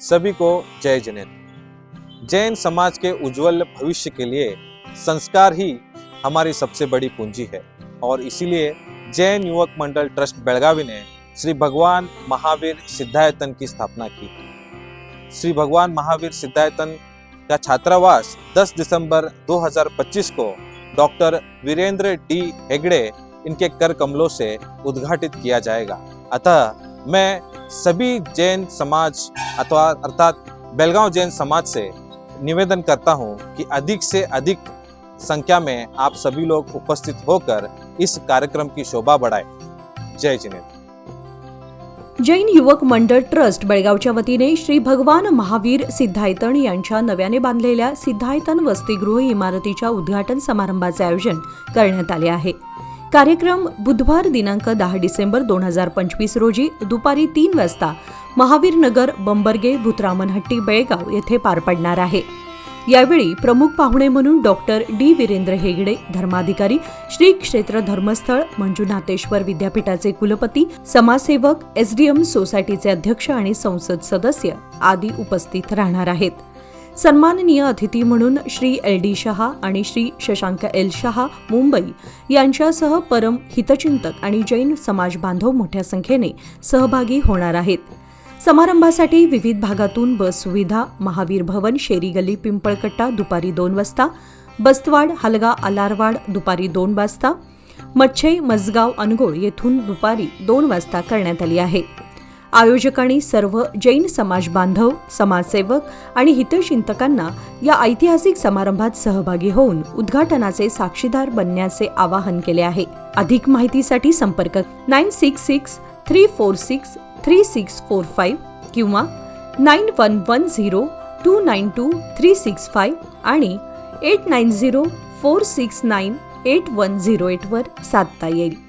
सभी को जय जिनेन्द्र जैन समाज के उज्जवल भविष्य के लिए संस्कार ही हमारी सबसे बड़ी पूंजी है और इसीलिए जैन युवक मंडल ट्रस्ट बेलगावी ने श्री भगवान महावीर सिद्धायतन की स्थापना की। श्री भगवान महावीर सिद्धायतन का छात्रावास 10 दिसंबर 2025 को डॉक्टर वीरेंद्र डी हेगड़े इनके कर कमलों से उद्घाटित किया जाएगा। अतः मैं सभी जैन समाज अथवा अर्थात बेलगांव जैन समाज से निवेदन करता हूं कि अधिक से अधिक संख्या में आप सभी लोग उपस्थित होकर इस कार्यक्रम की शोभा बढ़ाएं। जय जिनेन्द्र जैन युवक मंडळ ट्रस्ट बेळगावच्या वतीने श्री भगवान महावीर सिद्धायतन यांच्या नव्याने बांधलेल्या सिद्धायतन वसतिगृह इमारतीच्या उद्घाटन समारंभाचे आयोजन करण्यात आले आहे. कार्यक्रम बुधवार दिनांक दहा डिसेंबर दोन हजार पंचवीस रोजी दुपारी तीन वाजता महावीर नगर बंबर्गे भूतरामनहट्टी बेळगाव येथे पार पडणार आहे. यावेळी प्रमुख पाहुणे म्हणून डॉक्टर डी. वीरेंद्र हेगडे धर्माधिकारी श्री क्षेत्र धर्मस्थळ मंजुनाथेश्वर विद्यापीठाचे कुलपती समाजसेवक एसडीएम सोसायटीचे अध्यक्ष आणि संसद सदस्य आदी उपस्थित राहणार आहेत. सन्माननीय अतिथी म्हणून श्री एल डी शहा आणि श्री शशांक एल शहा मुंबई यांच्यासह परम हितचिंतक आणि जैन समाज बांधव मोठ्या संख्येने सहभागी होणार आहेत. समारंभासाठी विविध भागातून बस सुविधा महावीर भवन शेरी गल्ली पिंपळकट्टा दुपारी दोन वाजता बस्तवाड हलगा अलारवाड दुपारी दोन वाजता मच्छे मजगाव अनगोळ येथून दुपारी दोन वाजता करण्यात आली आहे. आयोजकांनी सर्व जैन समाज बांधव समाजसेवक आणि हितचिंतकांना या ऐतिहासिक समारंभात सहभागी होऊन उद्घाटनाचे साक्षीदार बनण्याचे आवाहन केले आहे. अधिक माहितीसाठी संपर्क nine six six three four six three six four five किंवा nine one one zero two nine two three six five आणि eight nine zero four six nine eight one zero एटवर साधता येईल.